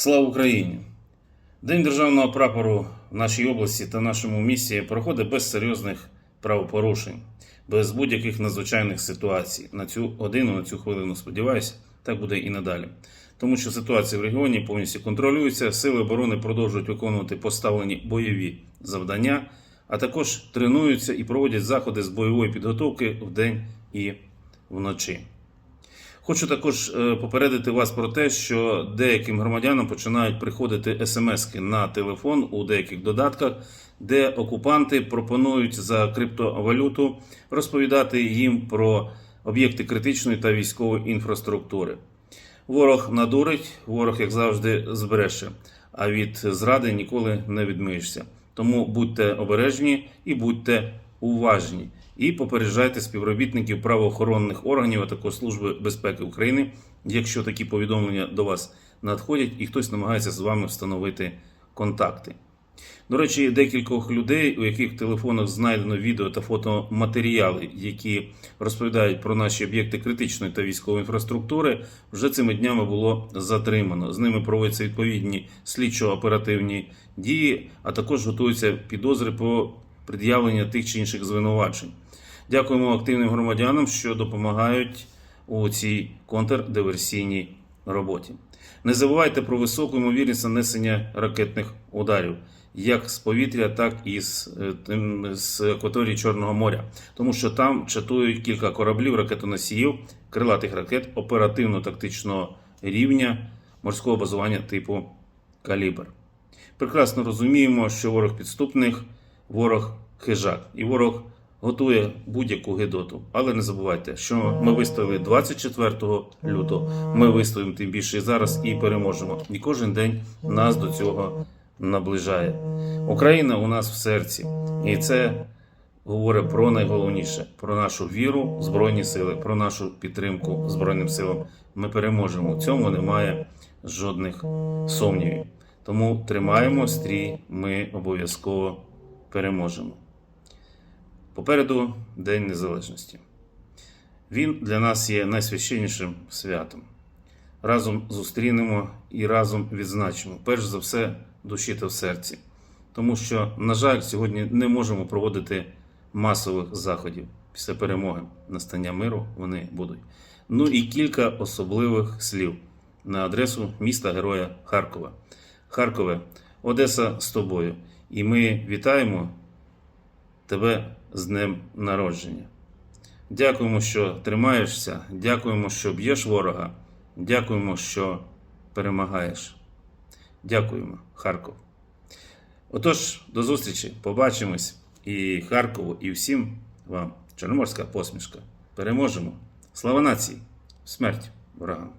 Слава Україні! День державного прапору в нашій області та нашому місті проходить без серйозних правопорушень, без будь-яких надзвичайних ситуацій. На цю годину, на цю хвилину, сподіваюся, так буде і надалі. Тому що ситуація в регіоні повністю контролюється, сили оборони продовжують виконувати поставлені бойові завдання, а також тренуються і проводять заходи з бойової підготовки вдень і вночі. Хочу також е, попередити вас про те, що деяким громадянам починають приходити смски на телефон у деяких додатках, де окупанти пропонують за криптовалюту розповідати їм про об'єкти критичної та військової інфраструктури. Ворог надурить, ворог, як завжди, збереше, а від зради ніколи не відмиєшся. Тому будьте обережні і будьте уважні. І попереджайте співробітників правоохоронних органів, а також Служби безпеки України, якщо такі повідомлення до вас надходять, і хтось намагається з вами встановити контакти. До речі, декількох людей, у яких в телефонах знайдено відео та фотоматеріали, які розповідають про наші об'єкти критичної та військової інфраструктури, вже цими днями було затримано. З ними проводяться відповідні слідчо-оперативні дії, а також готуються підозри по пред'явленню тих чи інших звинувачень. Дякуємо активним громадянам, що допомагають у цій контрдиверсійній роботі. Не забувайте про високу ймовірність нанесення ракетних ударів, як з повітря, так і з, е, з акваторії Чорного моря, тому що там чатують кілька кораблів, ракетоносіїв, крилатих ракет оперативно-тактичного рівня морського базування типу Калібр. Прекрасно розуміємо, що ворог підступних, ворог хижак, і ворог готує будь-яку гидоту. Але не забувайте, що ми вистояли 24 лютого. Ми вистоїмо тим більше і зараз і переможемо. І кожен день нас до цього наближає. Україна у нас в серці, і це говорить про найголовніше: про нашу віру в збройні сили, про нашу підтримку збройним силам. Ми переможемо. У цьому немає жодних сумнівів. Тому тримаємо стрій, ми обов'язково переможемо. Попереду День Незалежності. Він для нас є найсвященнішим святом. Разом зустрінемо і разом відзначимо, перш за все, душі та в серці. Тому що, на жаль, сьогодні не можемо проводити масових заходів. Після перемоги настання миру вони будуть. Ну і кілька особливих слів на адресу міста Героя Харкова. Харкове, Одеса з тобою. І ми вітаємо тебе з днем народження. Дякуємо, що тримаєшся, дякуємо, що б'єш ворога, дякуємо, що перемагаєш. Дякуємо, Харков. Отож, до зустрічі, побачимось і Харкову, і всім вам. Чорноморська посмішка. Переможемо. Слава нації! Смерть ворогам!